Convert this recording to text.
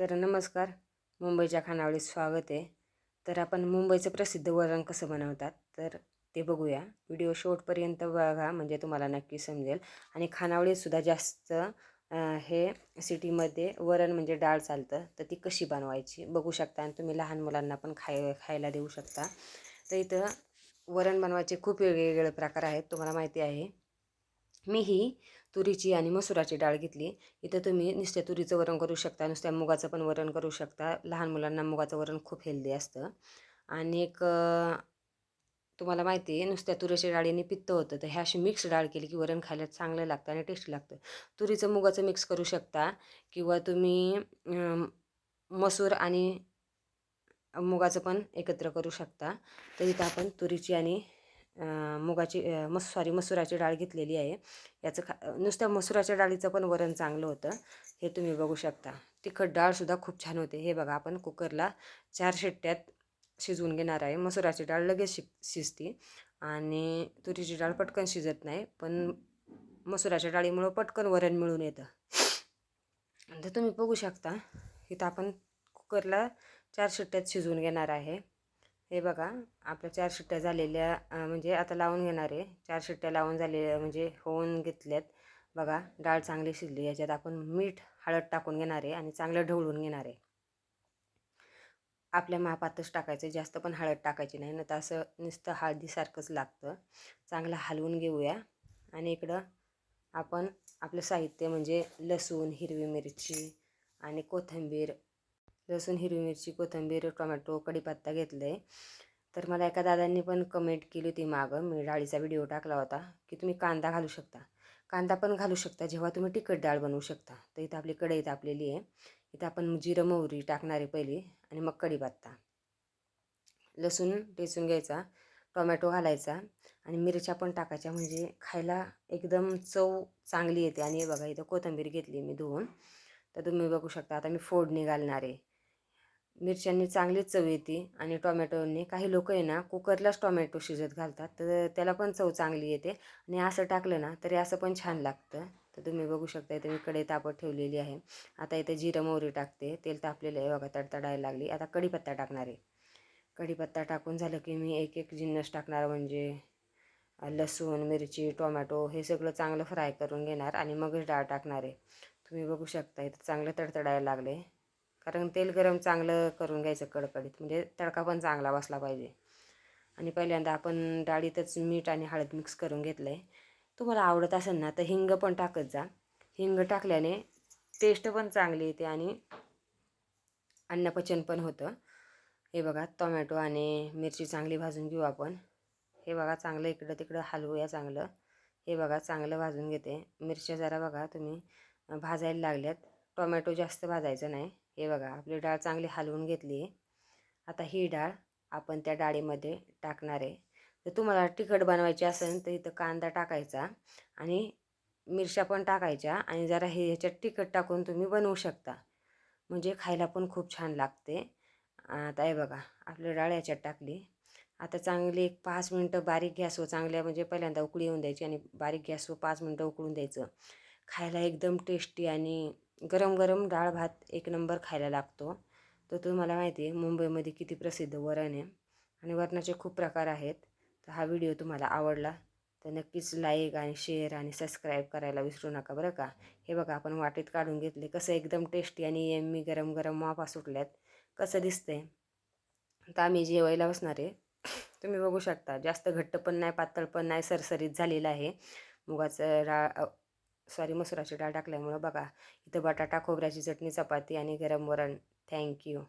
तर नमस्कार. मुंबईच्या खानावळीत स्वागत आहे. तर आपण मुंबईचं प्रसिद्ध वरण कसं बनवतात तर ते बघूया. व्हिडिओ शेवटपर्यंत बघा म्हणजे तुम्हाला नक्की समजेल. आणि खानावळीतसुद्धा जास्त हे सिटीमध्ये वरण म्हणजे डाळ चालतं तर ती कशी बनवायची बघू शकता. आणि तुम्ही लहान मुलांना पण खाय खायला देऊ शकता. तर इथं वरण बनवायचे खूप वेगवेगळे प्रकार आहेत तुम्हाला माहिती आहे. मी ही तुरीची आणि मसुराची डाळ घेतली. इथं तुम्ही नुसत्या तुरीचं वरण करू शकता नुसत्या मुगाचं पण वरण करू शकता. लहान मुलांना मुगाचं वरण खूप हेल्दी असतं. आणि एक तुम्हाला माहिती आहे नुसत्या तुरीच्या डाळीने पित्त होतं. तर ह्या अशी मिक्स डाळ केली की वरण खायला चांगलं लागतं आणि टेस्टी लागतं. तुरीचं मुगाचं मिक्स करू शकता किंवा तुम्ही मसूर आणि मुगाचं पण एकत्र करू शकता. तर इथं आपण तुरीची आणि मुगाची मस सॉरी मसुराची डाळ घेतलेली आहे. याचं खा नुसत्या मसुराच्या डाळीचं पण वरण चांगलं होतं. हे तुम्ही बघू शकता. तिखट डाळसुद्धा खूप छान होते. हे बघा आपण कुकरला चार शिट्ट्यात शिजवून घेणार आहे. मसुराची डाळ लगेच शिक शिजते. आणि तुरीची डाळ पटकन शिजत नाही पण मसुराच्या डाळीमुळं पटकन वरण मिळून येतं. तर तुम्ही बघू शकता इथं आपण कुकरला चार शिट्ट्यात शिजवून घेणार आहे. हे बघा आपल्या चार शिट्ट्या झालेल्या म्हणजे आता लावून घेणार आहे. चार शिट्ट्या लावून झालेल्या म्हणजे होऊन घेतल्यात. बघा डाळ चांगली शिजली याच्यात आपण मीठ हळद टाकून घेणार आहे आणि चांगलं ढवळून घेणार आहे. आपल्या मापातच टाकायचं जास्त पण हळद टाकायची नाही ना तर असं नुसतं हळदीसारखंच लागतं. चांगलं हलवून घेऊया. आणि इकडं आपण आपलं साहित्य म्हणजे लसूण हिरवी मिरची आणि कोथिंबीर लसूण हिरवी मिरची कोथिंबीर टोमॅटो कढीपत्ता घेतलं आहे तर मला एका दादांनी पण कमेंट केली होती मागं. मी डाळीचा व्हिडिओ टाकला होता की तुम्ही कांदा घालू शकता. कांदा पण घालू शकता जेव्हा तुम्ही तिखट डाळ बनवू शकता. तर इथं आपली कढई तापलेली आहे. इथं आपण जिरं मोहरी टाकणार आहे पहिली आणि मग कढीपत्ता. लसूण टेचून घ्यायचा टोमॅटो घालायचा आणि मिरच्या पण टाकायच्या. म्हणजे खायला एकदम चव चांगली येते. आणि हे बघा इथं कोथिंबीर घेतली मी धुवून. तर तुम्ही बघू शकता आता मी फोडणी घालणार आहे. मिरच्यांनी चांगलीच चव येते आणि टोमॅटोने. काही लोक आहे ना कुकरलाच टोमॅटो शिजत घालतात. तर त्याला पण चव चांगली येते. आणि असं टाकलं ना तरी असं पण छान लागतं. तर तुम्ही बघू शकता इथे मी कढई तापत ठेवलेली आहे. आता इथे जिरं मोहरी टाकते. तेल तापलेलं आहे बघा तडतडायला लागली. आता कढीपत्ता टाकणार आहे. कढीपत्ता टाकून झालं की मी एक एक जिन्नस टाकणार म्हणजे लसूण मिरची टोमॅटो हे सगळं चांगलं फ्राय करून घेणार. आणि मगच डाळ टाकणार आहे. तुम्ही बघू शकता इथं चांगलं तडतडायला लागले कारण तेल गरम चांगलं करून घ्यायचं कडकडीत. म्हणजे तडका पण चांगला बसला पाहिजे. आणि पहिल्यांदा आपण डाळीतच मीठ आणि हळद मिक्स करून घेतलं आहे तुम्हाला आवडत असेल ना तर हिंग पण टाकत जा. हिंग टाकल्याने टेस्ट पण चांगली येते आणि अन्नपचन पण होतं. हे बघा टोमॅटो आणि मिरची चांगली भाजून घेऊ आपण. हे बघा चांगलं इकडं तिकडं हलवूया चांगलं. हे बघा चांगलं भाजून घेते. मिरच्या जरा बघा तुम्ही भाजायला लागल्यात. टोमॅटो जास्त भाजायचं नाही. हे बघा आपली डाळ चांगली हलवून घेतली आता ही डाळ आपण त्या डाळीमध्ये टाकणार आहे. तर तुम्हाला तिखट बनवायची असेल तर इथं कांदा टाकायचा आणि मिरच्या पण टाकायच्या आणि जरा हे ह्याच्यात तिखट टाकून तुम्ही बनवू शकता. म्हणजे खायला पण खूप छान लागते. आता हे बघा आपली डाळ याच्यात टाकली. आता चांगली एक पाच मिनटं बारीक गॅसवर चांगल्या म्हणजे पहिल्यांदा उकळी येऊन द्यायची आणि बारीक गॅसवर पाच मिनटं उकळून द्यायचं. खायला एकदम टेस्टी आणि गरम गरम डाळ भात एक नंबर खायला लागतो. तर तुम्हाला माहिती आहे मुंबईमध्ये किती प्रसिद्ध वरण आहे आणि वरणाचे खूप प्रकार आहेत. तर हा व्हिडिओ तुम्हाला आवडला तर नक्कीच लाईक आणि शेअर आणि सबस्क्राईब करायला विसरू नका बरं का. हे बघा आपण वाटीत काढून घेतले कसं एकदम टेस्टी आणि यम्मी गरम गरम मापा सुटल्यात कसं दिसतंय? तर आम्ही जेवायला बसणार आहे. तुम्ही बघू शकता जास्त घट्ट पण नाही पातळ पण नाही सरसरीत झालेलं आहे. मुगाचं डाळ सॉरी मसुराची डाळ टाकल्यामुळं बघा इथं बटाटा खोबऱ्याची चटणी चपाती आणि गरम वरण. थँक्यू